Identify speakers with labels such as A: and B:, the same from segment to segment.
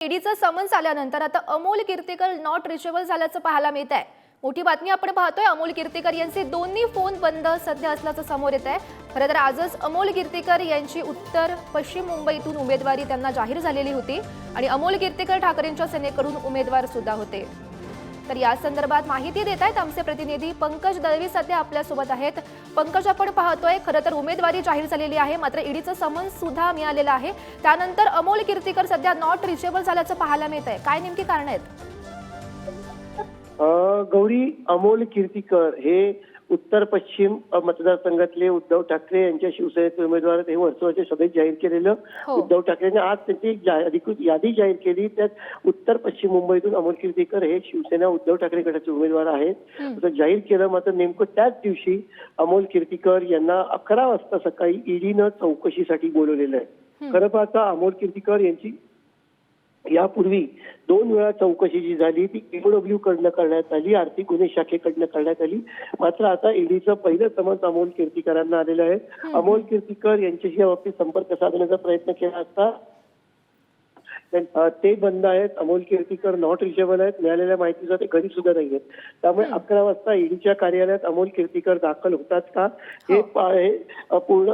A: ईडीचं summons आल्यानंतर आता Amol Kirtikar not reachable झाल्याचं पाहायला मिळत आहे मोठी बातमी आपण पाहतोय अमोल कीर्तीकर यांचे दोन्ही फोन बंद सध्या असल्याचं समोर येत आहे खरं तर आजच अमोल कीर्तीकर यांची उत्तर पश्चिम मुंबईतून उमेदवारी त्यांना जाहीर झालेली होती आणि अमोल कीर्तीकर ठाकरेंच्या सेनेकडून उमेदवार सुद्धा होते. तर या संदर्भात माहिती देत आहेत आमचे प्रतिनिधी पंकज दळवी सध्या आपल्यासोबत आहेत. पंकज आपण पाहतोय खरं तर उमेदवारी जाहीर झालेली आहे मात्र ईडीचं समन्स सुद्धा मिळालेलं आहे. त्यानंतर अमोल कीर्तीकर सध्या नॉट रिचेबल झाल्याचं पाहायला मिळत आहे काय नेमकी कारण आहेत?
B: अ, गौरी अमोल कीर्तीकर हे उत्तर पश्चिम मतदारसंघातले उद्धव ठाकरे यांच्या शिवसेनेचे उमेदवार. हे वर्षाचे सभेत जाहीर केलेलं
A: हो.
B: उद्धव ठाकरेंनी आज त्यांची अधिकृत यादी जाहीर केली त्यात उत्तर पश्चिम मुंबईतून अमोल कीर्तीकर हे शिवसेना उद्धव ठाकरे गटाचे उमेदवार आहेत
A: हं.
B: असं जाहीर केलं मात्र नेमकं त्याच दिवशी अमोल कीर्तीकर यांना अकरा वाजता सकाळी ईडीनं चौकशीसाठी बोलवलेलं आहे. खरं पाहता अमोल कीर्तीकर यांची यापूर्वी दोन वेळा चौकशी जी झाली ती ईओडब्ल्यू कडनं करण्यात आली आर्थिक गुन्हे शाखेकडनं करण्यात आली. मात्र आता ईडीचं पहिलं समन्स अमोल कीर्तीकरांना आलेलं आहे. अमोल कीर्तीकर यांच्याशी या बाबतीत संपर्क साधण्याचा प्रयत्न केला असता ते बंद आहेत. अमोल कीर्तीकर नॉट रिचेबल आहेत. मिळालेल्या माहितीचा ते घरी सुद्धा नाही आहेत. त्यामुळे अकरा वाजता ईडीच्या कार्यालयात अमोल कीर्तीकर दाखल होतात का? हे
A: हो.
B: पूर्ण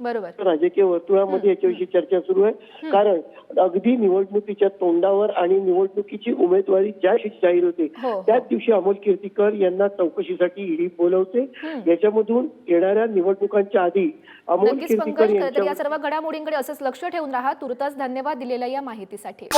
A: बरोबर.
B: राजकीय वर्तुळामध्ये याच्याविषयी चर्चा सुरू आहे. कारण अगदी निवडणुकीच्या तोंडावर आणि निवडणुकीची उमेदवारी ज्या दिवशी जाहीर होते
A: हो, हो.
B: त्याच दिवशी अमोल कीर्तीकर यांना चौकशीसाठी ईडी बोलवते.
A: हं.
B: याच्यामधून येणाऱ्या निवडणुकांच्या आधी अमोल कीर्तीकर यांच्या
A: या सर्व घडामोडींकडे असंच लक्ष ठेवून राहा. तुर्तास धन्यवाद दिलेल्या या माहितीसाठी.